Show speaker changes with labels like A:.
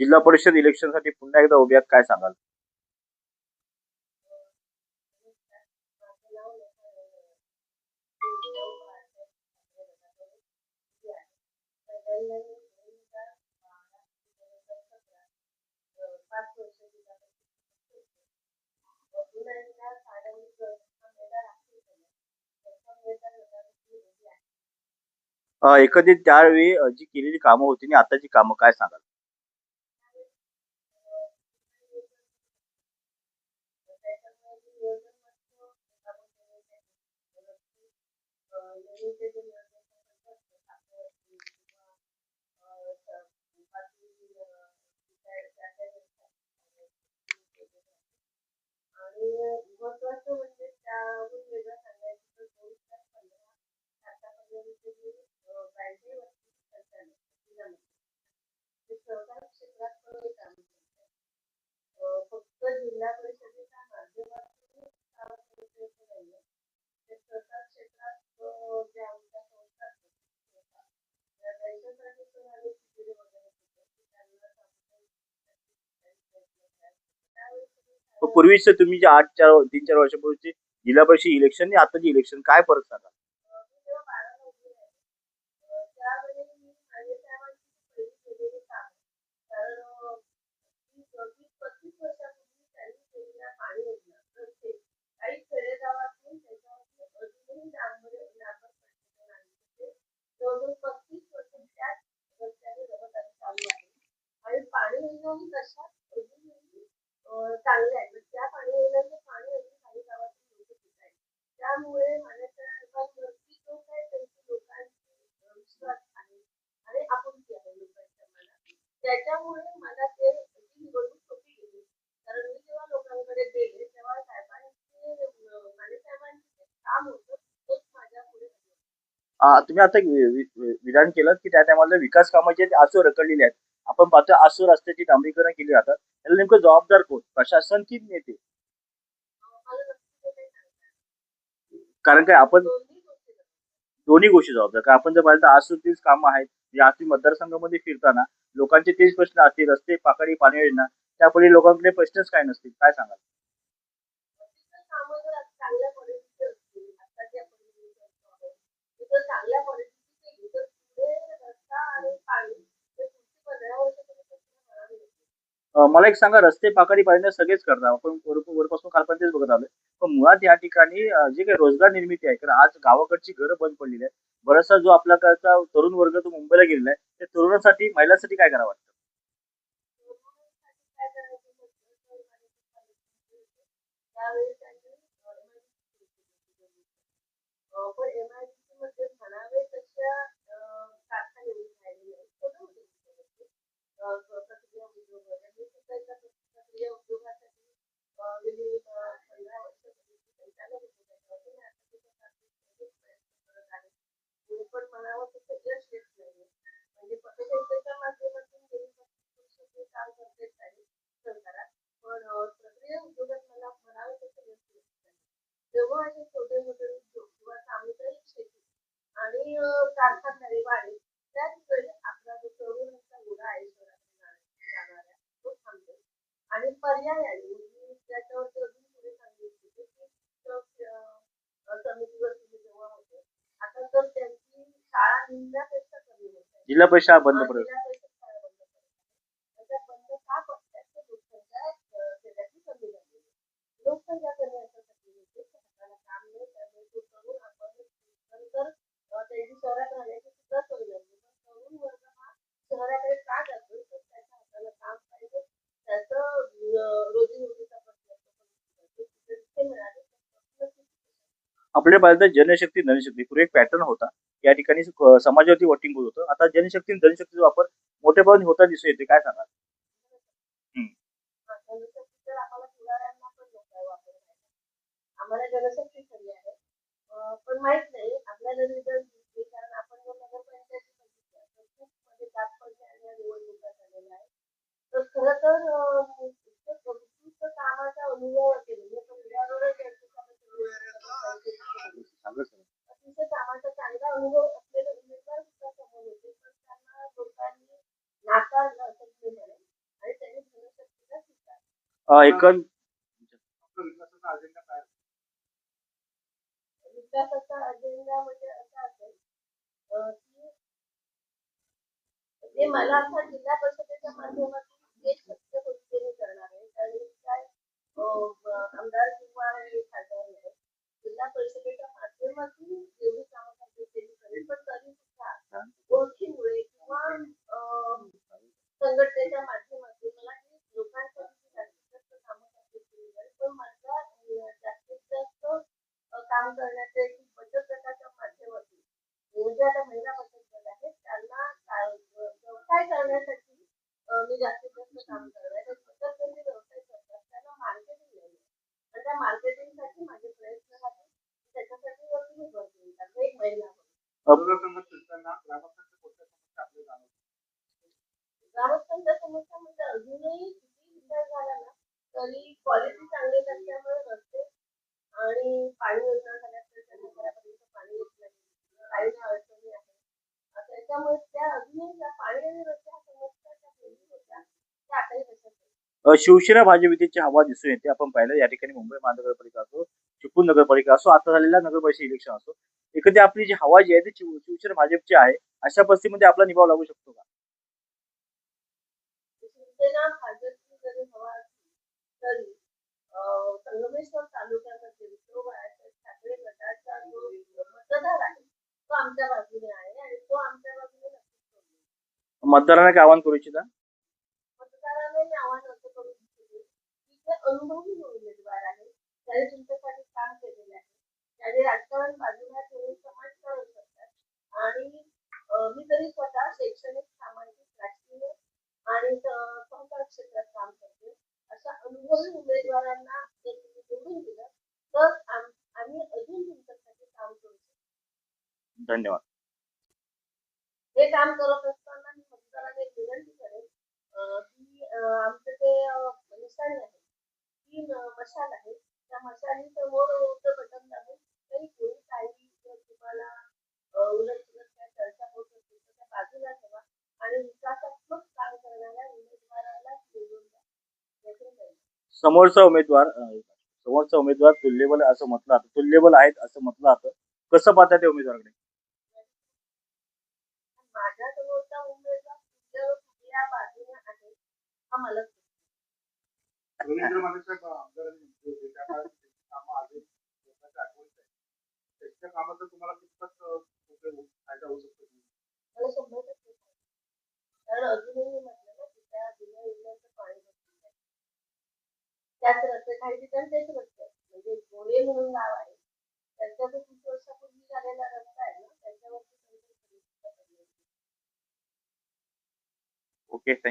A: जिल्हा परिषद इलेक्शनसाठी पुन्हा एकदा उभ्यात काय सांगाल? अं, एकंदरीत त्यावेळी जी केलेली कामं होती आणि आताची कामं काय सांगाल?
B: महत्वाचं म्हणजे त्याहून वेगळं सांगायचं दोन हजार पंधरा आतापर्यंत सहकार क्षेत्रात
A: पूर्वीच तुम्ही जे आठ चार तीन चार वर्षापूर्वीचे जिल्हा परिषद इलेक्शन आणि आताचे इलेक्शन काय फरक सांगा
B: जेव्हा बाराला उभी राहिली, अं, त्यावेळी मी माझ्या साहेबांची पहिली केलेली कामं कारण अं, वीस वीस पस्तीस वर्षापूर्वी त्यांनी केलेल्या पाणी योजना रस्ते काही खेडेगावातून त्याच्यावर अजूनही डांबर डांबर पडलेलं नाही ते जवळजवळ पस्तीस वर्ष त्याच रस्त्याने रहदारी चालू आहे आणि पाणी योजनाही तशाच अजूनही अं, चांगल्या आहेत म्हणजे त्या पाणी योजनांचं पाणी अजून काही गावातून लोक पित आहेत त्यामुळे माझ्या साहेबांवरती जो काही त्यांची लोकांची विश्वास आहे आणि आपुलकी आहे लोकांच्या मनात त्याच्यामुळे मला ते ती निवडणूक सोपी गेली कारण मी जेव्हा लोकांकडे गेले तेव्हा साहेबांचे अं, माझ्या साहेबांचे जे काम होतं तोच माझ्या पुढे होतं.
A: अं, तुम्ही आता विधान केलं की त्या टायमाला विकास कामाचे आसूर रखडलेले आहेत. आपण पाहतो आसूर रस्त्याची डांबरीकरण केली जातात. त्याला नेमकं जबाबदार कोण? प्रशासन की नेते? कारण काय आपण
B: दोन्ही गोष्टी
A: दोन्ही गोष्टी जबाबदार. कारण आपण जर पाहिलं तर आसूर तीच कामं आहेत. जे आसूर मतदारसंघामध्ये फिरताना लोकांचे तेच प्रश्न असतील. रस्ते पाकडी पाणी योजना. त्यापुढे लोकांकडे प्रश्नच काय नसतील? काय सांगाल
B: तिथं कामं जर आता चांगल्या क्वालिटीची असतील आत्ताची आपण जी करतो आहोत चांगल्या क्वालिटीची केली तर पुढे रस्ता आणि पाणी हे पुढची पंधरा मला
A: एक सांगा रस्ते पाकडी पाहिजे सगळेच करतात. आपण वरपासून कालपर्यंत तेच बघत आलोय. पण मुळात या ठिकाणी जे काही रोजगार निर्मिती आहे कारण आज गावाकडची घरं बंद पडलेली आहेत. बराचसा जो आपला तरुण वर्ग तो मुंबईला गेलेला आहे त्या तरुणांसाठी महिलांसाठी काय करावं वाटतं?
B: तरुणांसाठी काय प्रक्रिया उद्योग वगैरे हे सुद्धा एका प्रक्रिया उद्योगासाठी अं, पंधरा वर्ष संचालक होते मी आता प्रयत्न करत आहे पण म्हणावं तसं यश येत म्हणजे माध्यमातून गेली वर्ष ते काम करतेच आहे सरकारात पण प्रक्रिया उद्योगात मला म्हणावं तसं यश येत नाही जेव्हा असे छोटे मोठे उद्योग किंवा सामुदायिक शेती आणि अं, कारखानदारी वाढेल त्याच वेळी आपला जो तरुणांचा उडा आहे शहरातून जाण्या- जाणाऱ्या तो थांबेल आणि पर्यायाने मी त्याच्यावरती अजून पुढे सांगू इच्छिते की अं, अं, समितीवर तुम्ही जेव्हा होते आता तर त्यांची शाळा निम्म्यापेक्षा कमी होत आहे.
A: जिल्हा परिषद बंद पडेल
B: जिल्हा परिषद शाळा बंद पडत आहे. त्या बंद का पडतात तर लोकसंख्या अं, त्याच्याची कमी झालेली आहे. लोकसंख्या कमी असण्यासाठी होते की हाताला काम नाही त्यामुळे तो तरुण आपण नंतर अं, त्यांची शहरात राहण्याची सुद्धा सोय झाली पण तरुण वर्ग हा शहराकडे का जातो तर त्याच्या हाताला काम पाहिजे त्याचं अं, रोजीरोटीचा प्रश्न असतो. पण तिथे तिथे मिळाले तर नक्कीच
A: आपल्या पाहिलं तर जनशक्ती धनशक्ती पूर्वी एक पॅटर्न होता. या ठिकाणी समाजावरती वोटिंग होत होतं. आता जनशक्ती आणि धनशक्तीचा वापर मोठ्या प्रमाणात होता दिसून येते काय सांगाल?
B: जनशक्ती आम्हाला जनशक्ती हवी आहे अं, पण माहीत नाही आपल्याला रिझल्ट दिसते कारण आपण जर नगरपंचायती बघितलं तर खूप म्हणजे जात पंचायत निवडणुका झालेल्या आहे तर खरं तर अं, इतकं उत्कृष्ट कामाचा अनुभव असेल म्हणजे तो मीडियावरच
A: सांगा सर.
B: अतिशय कामाचा चांगला अनुभव असलेले उमेदवार सुद्धा समोर होते पण त्यांना लोकांनी नाकारलं असं मी म्हणेन
A: अं, एकूण
B: विकासाचा अजेंडा म्हणजे असा असेल अं, की जे मला आता जिल्हा परिषदेच्या माध्यमातून जे शक्य होईल ते मी करणार आहे कारण मी काय अं, ब- आमदार किंवा हे खासदार नाही जिल्हा परिषदेच्या माध्यमातून जेवढी कामं करते तेवढी करेल पण तरी सुद्धा ओळखीमुळे किंवा अं, संघटनेच्या माध्यमातून मला ही लोकांसाठी जास्तीत जास्त कामं करता येतील. पण माझा अं, जास्तीत जास्त अं, काम करण्याचे एक बचत गटाच्या माध्यमातून म्हणजे आता महिला बचत गट आहेत त्यांना काय- व्यवसाय करण्यासाठी अं, मी जास्तीत जास्त काम करणार आहे. तर बचत गट जे व्यवसाय करतात त्यांना मार्केटिंग नाही आणि त्या मार्केटिंगसाठी माझे प्रयत्न राहतील त्याच्यासाठी वरती मी भर देईन कारण एक महिला म्हणून. ग्रामस्थांच्या समस्या म्हणजे अजूनही किती विचार झाला ना तरी क्वालिटी चांगली नसल्यामुळे रस्ते आणि पाणी योजना घरापर्यंत पाणी येत नाही काही ना अडचणी आहेत अं, त्याच्यामुळे त्या अजूनही त्या पाणी आणि रस्ते ह्या समस्या ज्या पहिली होत्या त्या आताही तशाच आहेत.
A: अं, शिवसेना हवा दिसून येते आपण पाहिलं या ठिकाणी मुंबई महानगरपालिका असो चिपळूण नगरपालिका असो आता झालेल्या नगरपालिका इलेक्शन असो एकंदर आपली जी हवा जी आहे ती शिव- शिवसेना भाजपची आहे अशा परिस्थितीमध्ये आपला निभाव लागू शकतो का
B: संगमेश्वर तालुक्यामध्ये ठाकरे गटाचा जो मतदार आहे तो आमच्या बाजूने आहे आणि तो आमच्या बाजूने.
A: मतदारांना काय आवाहन करू इच्छिता
B: मतदारांना मी आव्हान असं करू इच्छिते की ते अनुभवी उमेदवार आहे त्याने तुमच्यासाठी काम केलेलं आहे त्याने राजकारण बाजूला आणि मी तरी स्वतः शैक्षणिक सामाजिक राजकीय आणि सहकार क्षेत्रात काम करते. अशा अनुभवी उमेदवारांना जर तुम्ही निवडून दिलं तर आम- आम्ही अजून तुमच्यासाठी काम करू शकतो.
A: धन्यवाद.
B: हे काम करत असताना मी मतदारांना एक विनंती करेन की आमचं ते निशाणी आहे ती मशाल आहे. त्या मशालीसमोर ते बटन दाबून काही कोणी काही जर तुम्हाला उलट सुलट काय चर्चा होत असेल तर त्या बाजूला ठेवा आणि विकासात्मक काम करणाऱ्या उमेदवाराला निवडून द्या याची विनंती.
A: समोरचा उमेदवार समोरचा उमेदवार तुल्यबल असं म्हटलं जातं. तुल्यबल आहेत असं म्हटलं जातं. कसं पाहता ते उमेदवाराकडे?
B: माझ्या समोरचा उमेदवार कुठल्या कुठल्या काही ठिकाणी तेच रस्ते आहेत. म्हणजे गोळे म्हणून गाव आहे. त्यांचा जो तीस वर्षापूर्वी झालेला रस्ता आहे ना त्याच्यावरती
A: ओके थँक्यू